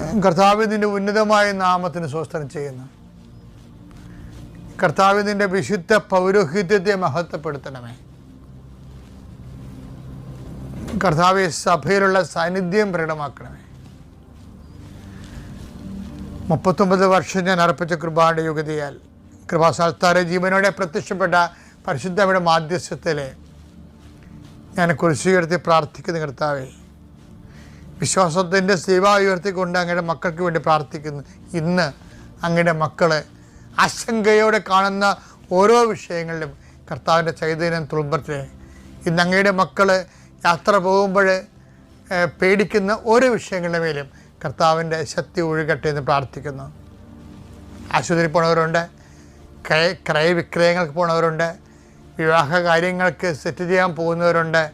കർത്താവിന്റെ ഉന്നതമായ നാമത്തിന് സ്വസ്ഥനം ചെയ്യുന്നു. കർത്താവിന്റെ വിശുദ്ധ പൗരോഹിത്യത്തെ മഹത്വപ്പെടുത്തണമേ. കർത്താവ് സഭയിലുള്ള സാന്നിധ്യം പ്രകടമാക്കണമേ. മുപ്പത്തൊമ്പത് വർഷം ഞാൻ അർപ്പിച്ച കൃപാടെ യുഗതിയാൽ കൃപാസാൽത്താരെ ജീവനോടെ പ്രത്യക്ഷപ്പെട്ട പരിശുദ്ധയുടെ മാധ്യസ്ഥത്തിലെ ഞാൻ കുരിശുയർത്തി പ്രാർത്ഥിക്കുന്ന കർത്താവേ വിശ്വാസത്തിന്റെ സേവ ഉയർത്തിക്കൊണ്ട് അങ്ങയുടെ മക്കൾക്ക് വേണ്ടി പ്രാർത്ഥിക്കുന്നു. ഇന്ന് അങ്ങയുടെ മക്കളെ ആശങ്കയോടെ കാണുന്ന ഓരോ വിഷയങ്ങളിലും കർത്താവിന്റെ ചൈതന്യം തുളുമ്പട്ടെ. ഇന്ന് അങ്ങയുടെ മക്കൾ യാത്ര പോകുമ്പോൾ പേടിക്കുന്ന ഓരോ വിഷയങ്ങളുടെ മേലും കർത്താവിന്റെ ശക്തി ഒഴുകട്ടെ എന്ന് പ്രാർത്ഥിക്കുന്നു. ആശുപത്രി പോണവരുണ്ട് ക്രയ ക്രയവിക്രയങ്ങൾക്ക് പോണവരുണ്ട് വിവാഹ കാര്യങ്ങൾക്ക് സെറ്റ് ചെയ്യാൻ പോകുന്നവരുണ്ട്.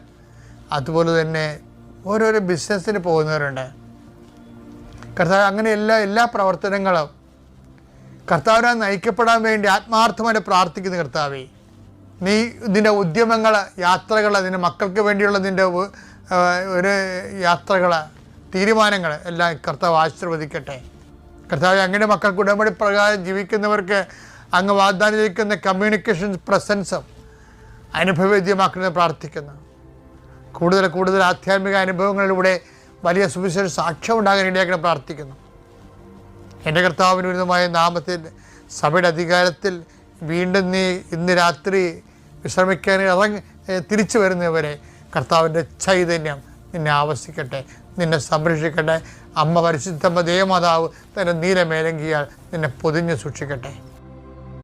അതുപോലെ തന്നെ ഓരോരോ ബിസിനസ്സിന് പോകുന്നവരുണ്ട്. കർത്താവ് അങ്ങനെ എല്ലാ എല്ലാ പ്രവർത്തനങ്ങളും കർത്താവിനെ നയിക്കപ്പെടാൻ വേണ്ടി ആത്മാർത്ഥമായിട്ട് പ്രാർത്ഥിക്കുന്നു കർത്താവേ നീ നിന്റെ ഉദ്യമങ്ങൾ യാത്രകൾ നിന്റെ മക്കൾക്ക് വേണ്ടിയുള്ള നിന്റെ ഒരു യാത്രകൾ തീരുമാനങ്ങൾ എല്ലാം കർത്താവ് ആശീർവദിക്കട്ടെ. കർത്താവ് അങ്ങനെ മക്കൾക്ക് ഉടമ്പടി പ്രകാരം ജീവിക്കുന്നവർക്ക് അങ്ങ് വാഗ്ദാനം ചെയ്യിക്കുന്ന കമ്മ്യൂണിക്കേഷൻ പ്രസൻസും അനുഭവവേദ്യമാക്കുന്നത് പ്രാർത്ഥിക്കുന്നു. കൂടുതൽ കൂടുതൽ ആധ്യാത്മിക അനുഭവങ്ങളിലൂടെ വലിയ സുവിശേഷ സാക്ഷ്യം ഉണ്ടാകാൻ ഇടയാക്കണം പ്രാർത്ഥിക്കുന്നു. എന്റെ കർത്താവിന് ഉന്നതമായ നാമത്തിൽ സഭയുടെ അധികാരത്തിൽ വീണ്ടും നീ ഇന്ന് രാത്രി വിശ്രമിക്കാൻ ഇറങ്ങി തിരിച്ചു വരുന്നവരെ കർത്താവിന്റെ ചൈതന്യം നിന്നെ ആവശ്യിക്കട്ടെ നിന്നെ സംരക്ഷിക്കട്ടെ. അമ്മ പരിശുദ്ധമ്മ ദേവമാതാവ് തന്റെ നീലമേലങ്കിയാൽ നിന്നെ പൊതിഞ്ഞ് സൂക്ഷിക്കട്ടെ.